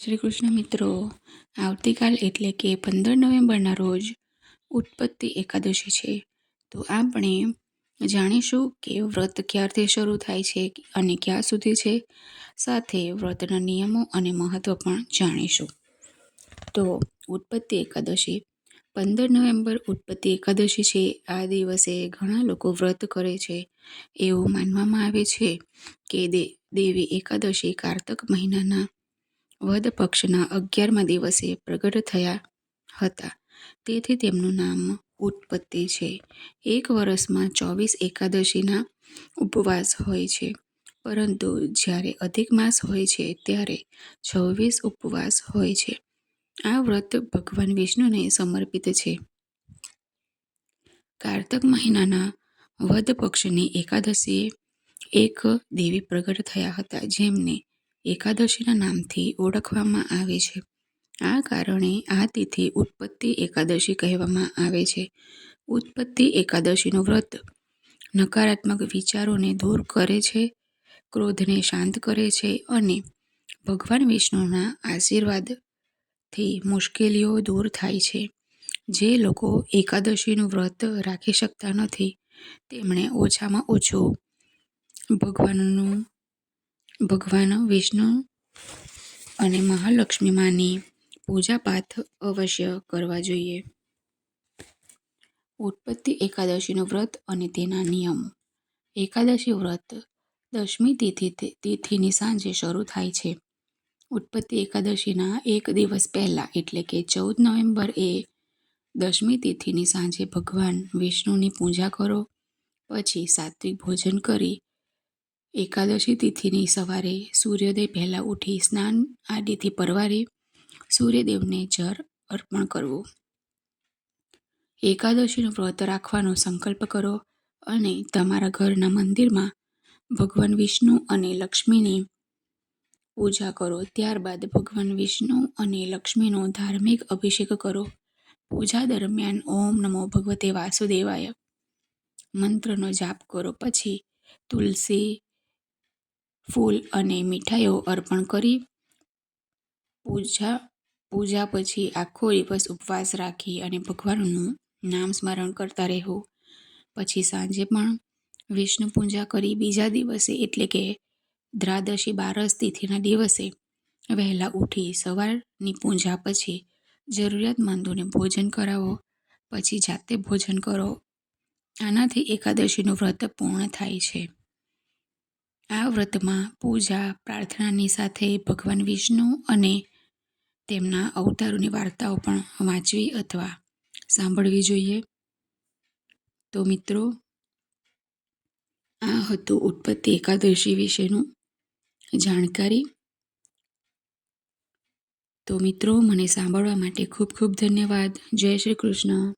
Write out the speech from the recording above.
શ્રી કૃષ્ણ મિત્રો, આવતીકાલ એટલે કે પંદર નવેમ્બરના રોજ ઉત્પત્તિ એકાદશી છે. તો આપણે જાણીશું કે વ્રત ક્યારથી શરૂ થાય છે અને ક્યાં સુધી છે? સાથે વ્રતના નિયમો અને મહત્વ પણ જાણીશું. તો ઉત્પત્તિ એકાદશી, પંદર નવેમ્બર ઉત્પત્તિ એકાદશી છે. આ દિવસે ઘણા લોકો વ્રત કરે છે. એવું માનવામાં આવે છે કે દે, દેવી એકાદશી કારતક મહિનાના વદ પક્ષના અગિયારમા દિવસે પ્રગટ થયા હતા. તેથી તેમનું નામ ઉત્પત્તિ છે. એક વર્ષમાં ચોવીસ એકાદશીના ઉપવાસ હોય છે. પરંતુ જ્યારે અધિક માસ હોય છે, ત્યારે છવ્વીસ ઉપવાસ હોય છે. આ વ્રત ભગવાન વિષ્ણુને સમર્પિત છે. કારતક મહિનાના વદ પક્ષની એકાદશીએ એક દેવી પ્રગટ થયા હતા, જેમને એકાદશીના નામથી ઓળખવામાં આવે છે. આ કારણે આ તિથિ ઉત્પત્તિ એકાદશી કહેવામાં આવે છે. ઉત્પત્તિ એકાદશીનું વ્રત નકારાત્મક વિચારોને દૂર કરે છે, ક્રોધને શાંત કરે છે અને ભગવાન વિષ્ણુના આશીર્વાદથી મુશ્કેલીઓ દૂર થાય છે. જે લોકો એકાદશીનું વ્રત રાખી શકતા નથી, તેમણે ઓછામાં ઓછું ભગવાનનું ભગવાન વિષ્ણુ અને મહાલક્ષ્મી માની પૂજાપાઠ અવશ્ય કરવા જોઈએ. ઉત્પત્તિ એકાદશીનું વ્રત અને તેના નિયમો. એકાદશી વ્રત દશમી તિથિ તિથિની સાંજે શરૂ થાય છે. ઉત્પત્તિ એકાદશીના એક દિવસ પહેલાં, એટલે કે ચૌદ નવેમ્બર એ દશમી તિથિની સાંજે ભગવાન વિષ્ણુની પૂજા કરો, પછી સાત્વિક ભોજન કરી એકાદશી તિથિની સવારે સૂર્યોદય પહેલાં ઉઠી સ્નાન આદિથી પરવારે સૂર્યદેવને જળ અર્પણ કરવું. એકાદશીનું વ્રત રાખવાનો સંકલ્પ કરો અને તમારા ઘરના મંદિરમાં ભગવાન વિષ્ણુ અને લક્ષ્મીની પૂજા કરો. ત્યારબાદ ભગવાન વિષ્ણુ અને લક્ષ્મીનો ધાર્મિક અભિષેક કરો. પૂજા દરમિયાન ઓમ નમો ભગવતે વાસુદેવાય. મંત્રનો જાપ કરો. પછી તુલસી ફૂલ અને મીઠાઈઓ અર્પણ કરી પૂજા પૂજા પછી આખો દિવસ ઉપવાસ રાખી અને ભગવાનનું નામ સ્મરણ કરતા રહેવું. પછી સાંજે પણ વિષ્ણુ પૂજા કરી. બીજા દિવસે એટલે કે દ્રાદશી બારસ તિથિના દિવસે વહેલા ઉઠી સવારની પૂજા પછી જરૂરિયાતમંદોને ભોજન કરાવો. પછી જાતે ભોજન કરો. આનાથી એકાદશીનું વ્રત પૂર્ણ થાય છે. આ વ્રતમાં પૂજા, પ્રાર્થનાની સાથે ભગવાન વિષ્ણુ અને તેમના અવતારોની વાર્તાઓ પણ વાંચવી અથવા સાંભળવી જોઈએ. તો મિત્રો, આ હતું ઉત્પત્તિ એકાદશી વિશેનું જાણકારી. તો મિત્રો, મને સાંભળવા માટે ખૂબ ખૂબ ધન્યવાદ. જય શ્રી કૃષ્ણ.